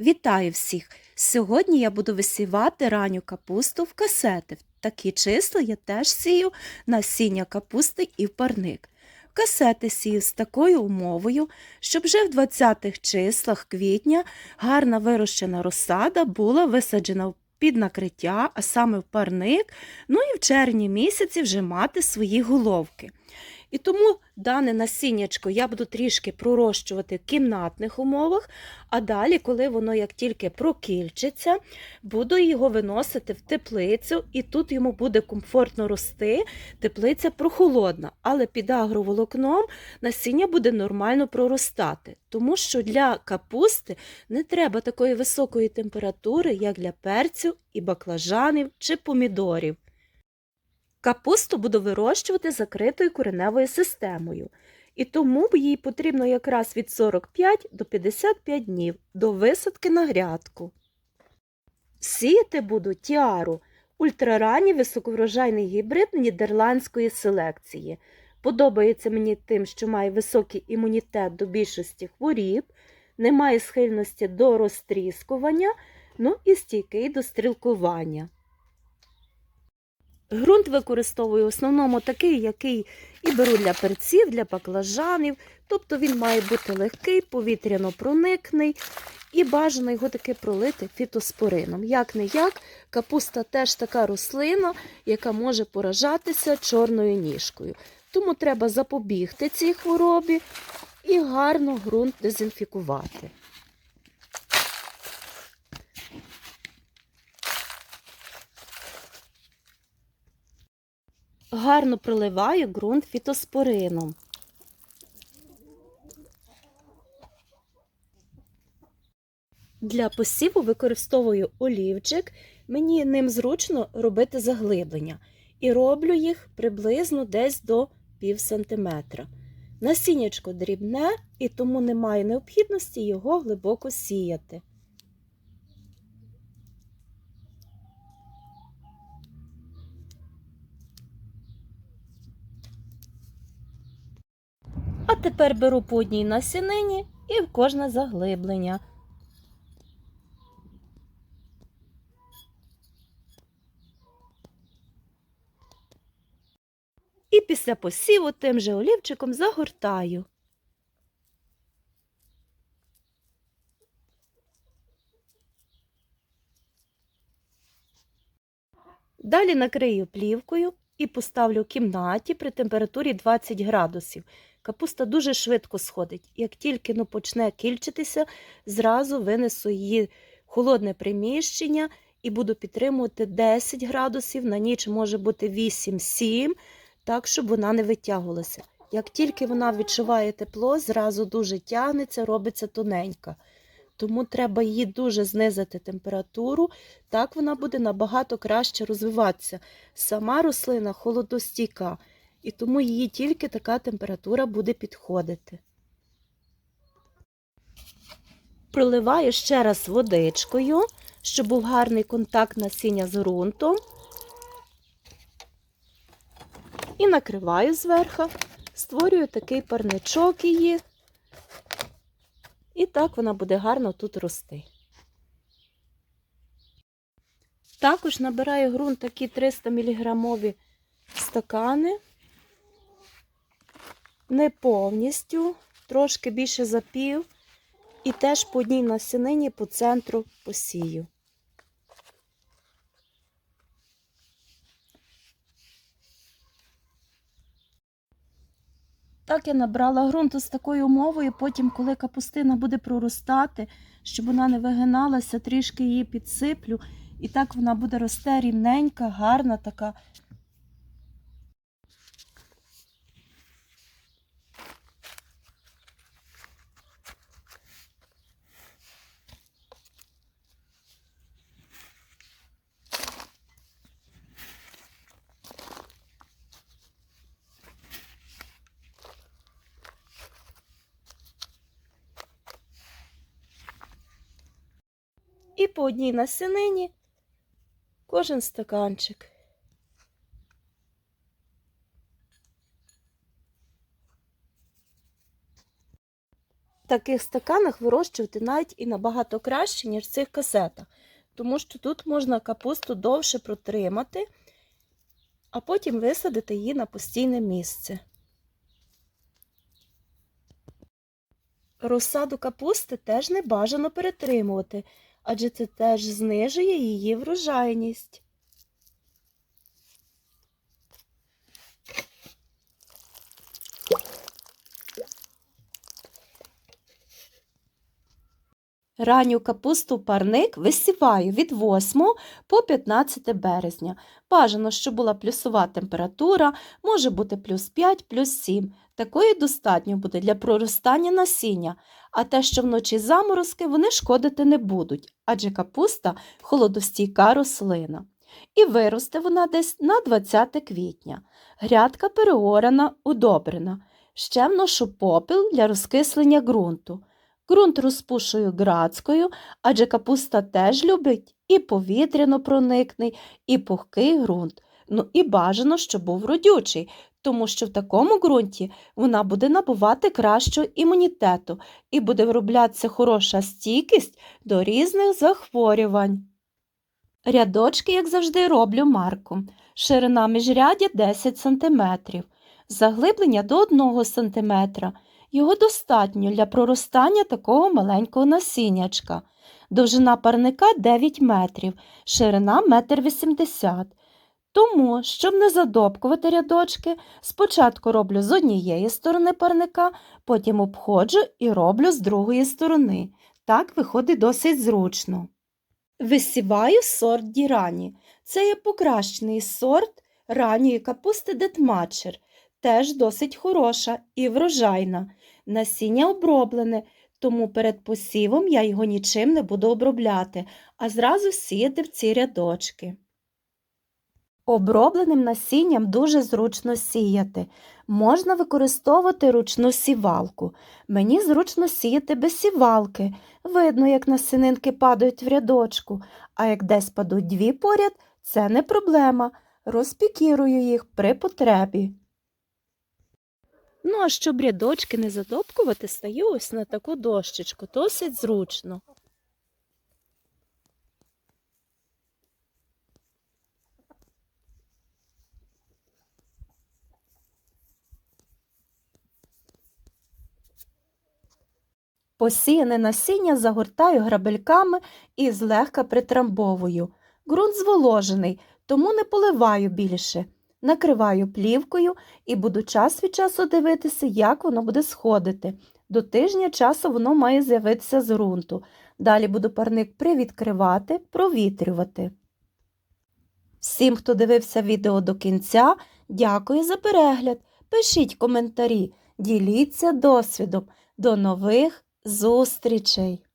Вітаю всіх! Сьогодні я буду висівати ранню капусту в касети. Такі числа я теж сію насіння капусти і в парник. Касети сію з такою умовою, щоб вже в 20-х числах квітня гарна вирощена розсада була висаджена під накриття, а саме в парник, ну і в червні місяці вже мати свої головки. І тому дане насіннячко я буду трішки пророщувати в кімнатних умовах, а далі, коли воно як тільки прокільчиться, буду його виносити в теплицю, і тут йому буде комфортно рости. Теплиця прохолодна, але під агроволокном насіння буде нормально проростати, тому що для капусти не треба такої високої температури, як для перцю і баклажанів чи помідорів. Капусту буду вирощувати закритою кореневою системою, і тому їй потрібно якраз від 45 до 55 днів до висадки на грядку. Сіяти буду тіару ультраранній високоврожайний гібрид нідерландської селекції. Подобається мені тим, що має високий імунітет до більшості хворіб, не має схильності до розтріскування, ну і стійкий до стрілкування. Грунт використовую в основному такий, який і беру для перців, для баклажанів. Тобто він має бути легкий, повітряно проникний і бажано його таки пролити фітоспорином. Як не як, капуста теж така рослина, яка може поражатися чорною ніжкою. Тому треба запобігти цій хворобі і гарно ґрунт дезінфікувати. Гарно проливаю ґрунт фітоспорином. Для посіву використовую олівчик, мені ним зручно робити заглиблення. І роблю їх приблизно десь до пів сантиметра. Насіннячко дрібне, і тому немає необхідності його глибоко сіяти. Тепер беру по одній насінині і в кожне заглиблення. І після посіву тим же олівчиком загортаю. Далі накрию плівкою і поставлю в кімнаті при температурі 20 градусів. Капуста дуже швидко сходить. Як тільки ну, почне кільчитися, зразу винесу її в холодне приміщення і буду підтримувати 10 градусів, на ніч може бути 8-7, так, щоб вона не витягувалася. Як тільки вона відчуває тепло, зразу дуже тягнеться, робиться тоненька. Тому треба її дуже знизити температуру, так вона буде набагато краще розвиватися. Сама рослина холодостійка, і тому її тільки така температура буде підходити. Проливаю ще раз водичкою, щоб був гарний контакт насіння з ґрунтом. І накриваю зверху, створюю такий парничок її. І так вона буде гарно тут рости. Також набираю ґрунт такі 300 мг стакани, не повністю, трошки більше запів, і теж по одній насінині по центру посію. Так я набрала ґрунту з такою умовою, потім, коли капустина буде проростати, щоб вона не вигиналася, трішки її підсиплю, і так вона буде рости рівненька, гарна така. По одній насінині кожен стаканчик. таких стаканах вирощувати навіть і набагато краще, ніж в цих касетах, тому що тут можна капусту довше протримати, а потім висадити її на постійне місце. Розсаду капусти теж не бажано перетримувати, адже це теж знижує її врожайність. Ранню капусту парник висіваю від 8 по 15 березня. Бажано, щоб була плюсова температура, може бути плюс 5, плюс 7. Такої достатньо буде для проростання насіння, а те, що вночі заморозки, вони шкодити не будуть, адже капуста холодостійка рослина. І виросте вона десь на 20 квітня. Грядка переорана, удобрена. Ще вношу попіл для розкислення ґрунту. Ґрунт розпушую грацькою, адже капуста теж любить і повітряно проникний, і пухкий ґрунт. Ну і бажано, щоб був родючий, тому що в такому ґрунті вона буде набувати кращого імунітету і буде вироблятися хороша стійкість до різних захворювань. Рядочки, як завжди, роблю марком. Ширина міжрядя 10 см, заглиблення до 1 см. Його достатньо для проростання такого маленького насіннячка. Довжина парника 9 метрів, ширина 1,80 м. Тому, щоб не задобкувати рядочки, спочатку роблю з однієї сторони парника, потім обходжу і роблю з другої сторони. Так виходить досить зручно. Висіваю сорт дірані. Це є покращений сорт ранньої капусти детмачер. Теж досить хороша і врожайна. Насіння оброблене, тому перед посівом я його нічим не буду обробляти, а зразу сіяти в ці рядочки. Обробленим насінням дуже зручно сіяти. Можна використовувати ручну сівалку. Мені зручно сіяти без сівалки. Видно, як насінинки падають в рядочку, а як десь падуть дві поряд, це не проблема. Розпікірую їх при потребі. Ну, а щоб рядочки не задопкувати, стаю ось на таку дощечку, досить зручно. Посіяне насіння загортаю грабельками і злегка притрамбовую. Ґрунт зволожений, тому не поливаю більше. Накриваю плівкою і буду час від часу дивитися, як воно буде сходити. До тижня часу воно має з'явитися з ґрунту. Далі буду парник привідкривати, провітрювати. Всім, хто дивився відео до кінця, дякую за перегляд. Пишіть коментарі, діліться досвідом. До нових зустрічей!